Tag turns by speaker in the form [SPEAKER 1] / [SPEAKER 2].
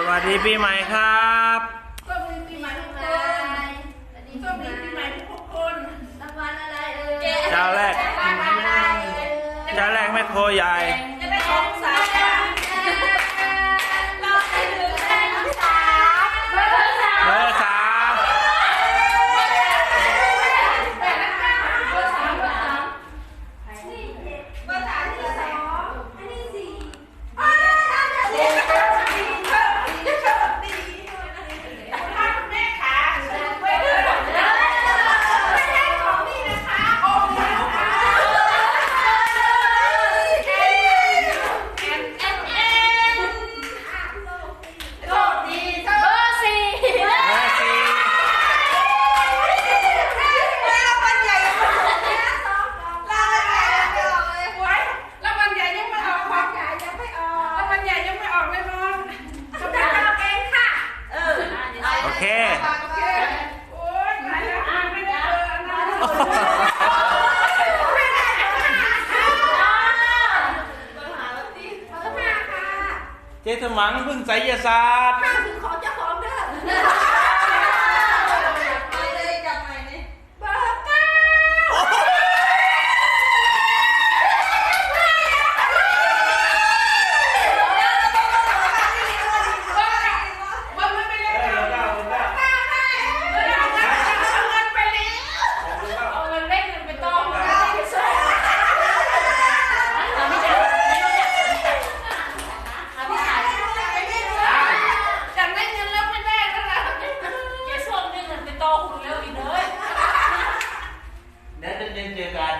[SPEAKER 1] สวัสดีปีใหม่ครับ
[SPEAKER 2] สวัสดีปีใหม่ทุกคนสวัสดีปีใหม่ทุกคน
[SPEAKER 3] รางวัลอะไรเอ่ย
[SPEAKER 1] เจ้าแรก
[SPEAKER 3] เจ้า
[SPEAKER 1] แรกแม่โคใหญ่
[SPEAKER 2] จะได้ของสาว
[SPEAKER 3] เจ
[SPEAKER 2] ต
[SPEAKER 3] สมั
[SPEAKER 2] งพึ่ง
[SPEAKER 3] ไส
[SPEAKER 2] ยศาสตร์ห้าถึงของเจ้าของเด้อ กินเลย เดี๋
[SPEAKER 1] ย
[SPEAKER 2] วเจอกัน